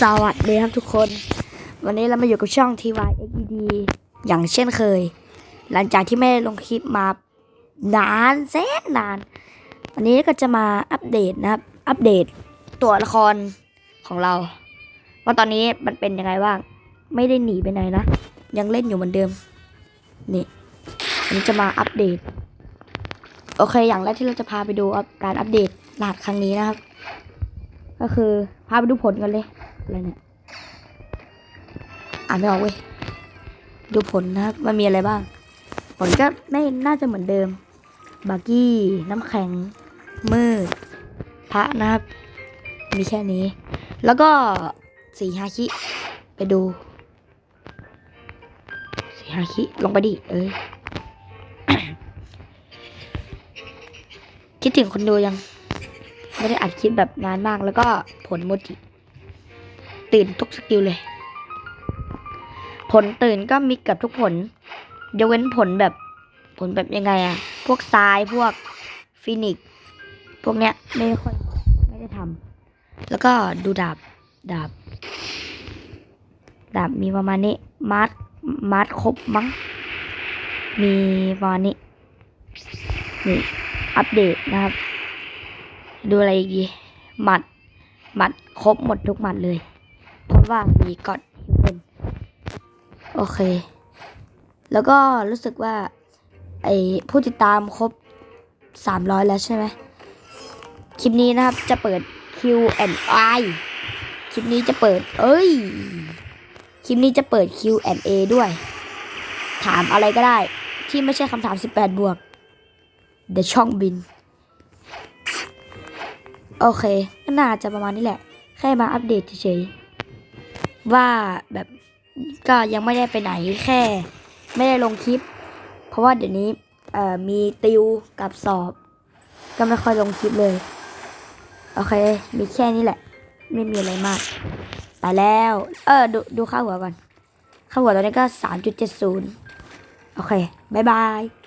สวัสดีครับทุกคน วันนี้เรามาอยู่กับช่อง TYXD อย่างเช่นเคย หลังจากที่ไม่ได้ลงคลิปมานานแสนนาน วันนี้ก็จะมาอัปเดตนะครับ อัปเดตตัวละครของเรา ว่าตอนนี้มันเป็นยังไงบ้าง ไม่ได้หนีไปไหนนะ ยังเล่นอยู่เหมือนเดิม นี่วันนี้จะมาอัปเดต โอเค อย่างแรกที่เราจะพาไปดูการอัปเดตรหัสครั้งนี้นะครับ ก็คือพาไปดูผลกันเลย อะไรเนี่ย อ่านไม่ออกเว้ย ดูผลนะครับมันมีอะไรบ้าง ผลก็ไม่น่าจะเหมือนเดิม บาร์กี้ น้ำแข็ง มืด พระนะครับ มีแค่นี้ แล้วก็สีฮาคิ ไปดู สีฮาคิ ลงไปดิ เอ้ยคิดถึงคนดูยัง ไม่ได้อัดคลิปแบบนานมากแล้วก็ผลโมจิ ตื่นทุกสกิลเลย ผลตื่นก็มีเกับทุกผลยกเว้นผลแบบผลแบบยังไงอะพวกทรายพวกฟินิกพวกเนี้ยไม่ค่อยไม่ได้ทำแล้วก็ดูดาบดาบ ดาบมีประมาณนี้มาร์ทมาร์ทครบมั้งมีประมาณนี้นี่อัปเดตนะครับ ดูอะไรอีกดีหมัดหมัดครบหมดทุกหมัดเลย เพราะว่ามีกอดฮิวเป็นโอเค แล้วก็รู้สึกว่า ไอผู้ติดตามครบสามร้อยแล้วใช่ไหมคลิปนี้นะครับจะเปิด Q&A คลิปนี้จะเปิด เอ้ย คลิปนี้จะเปิด Q&A ด้วย ถามอะไรก็ได้ ที่ไม่ใช่คำถาม 18 บวกเดี๋ยวช่องบิน โอเคก็น่าจะประมาณนี้แหละ แค่มาอัปเดตเฉยๆ ว่าแบบก็ยังไม่ได้ไปไหนแค่ ไม่ได้ลงคลิป เพราะว่าเดี๋ยวนี้มีติวกับสอบ ก็ไม่ค่อยลงคลิปเลย โอเค มีแค่นี้แหละ ไม่มีอะไรมาก ไปแล้ว เออ ดูดูค่าหัวก่อน ค่าหัวตอนนี้ก็สามจุดเจ็ดศูนย์โอเค บ๊ายบาย